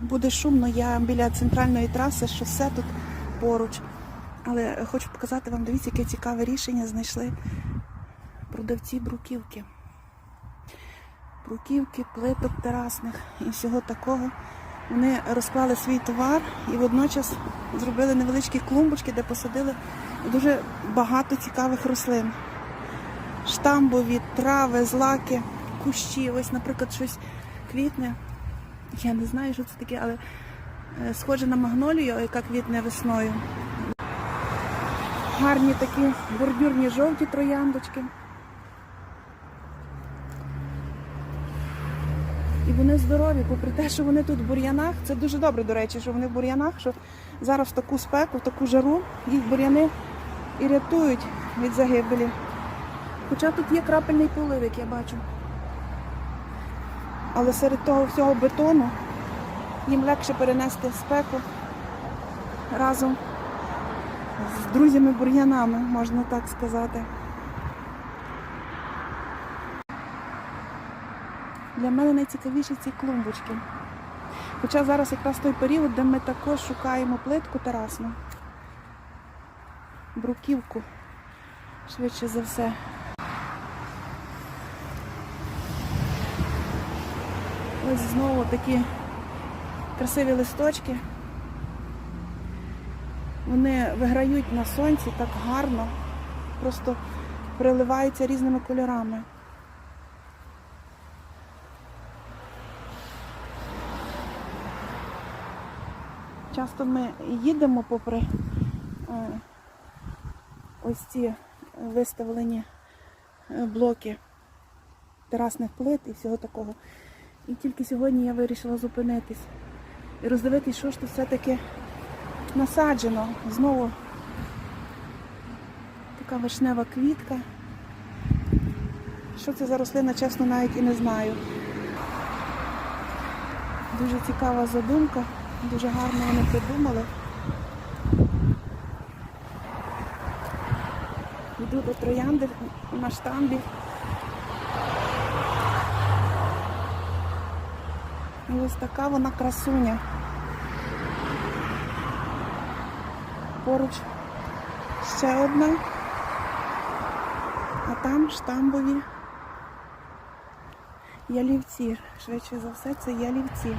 буде шумно. Я біля центральної траси, шосе тут поруч. Але хочу показати вам, дивіться, яке цікаве рішення знайшли продавці бруківки. Бруківки, плиток терасних і всього такого. Вони розклали свій товар і водночас зробили невеличкі клумбочки, де посадили дуже багато цікавих рослин. Штамбові, трави, злаки, кущі. Ось, наприклад, щось квітне. Я не знаю, що це таке, але е, схоже на магнолію, яка квітне весною. Гарні такі бордюрні жовті трояндочки. І вони здорові, попри те, що вони тут в бур'янах. Це дуже добре, до речі, що вони в бур'янах, що зараз в таку спеку, в таку жару їх бур'яни і рятують від загибелі. Хоча тут є крапельний полив, як я бачу. Але серед того всього бетону їм легше перенести спеку разом з друзями-бур'янами, можна так сказати. Для мене найцікавіші ці клумбочки. Хоча зараз якраз той період, де ми також шукаємо плитку терасну, бруківку, швидше за все. Ось знову такі красиві листочки. Вони виграють на сонці так гарно, просто переливаються різними кольорами. Часто ми їдемо попри е, ось ці виставлені е, блоки терасних плит і всього такого. І тільки сьогодні я вирішила зупинитись і роздивитись, що ж тут все-таки насаджено. Знову така вишнева квітка. Що це за рослина, чесно, навіть і не знаю. Дуже цікава задумка, дуже гарно вони придумали. Йду до троянди на штамбі. І ось така вона красуня. Поруч ще одна, а там штамбові ялівці. Швидше за все, це ялівці.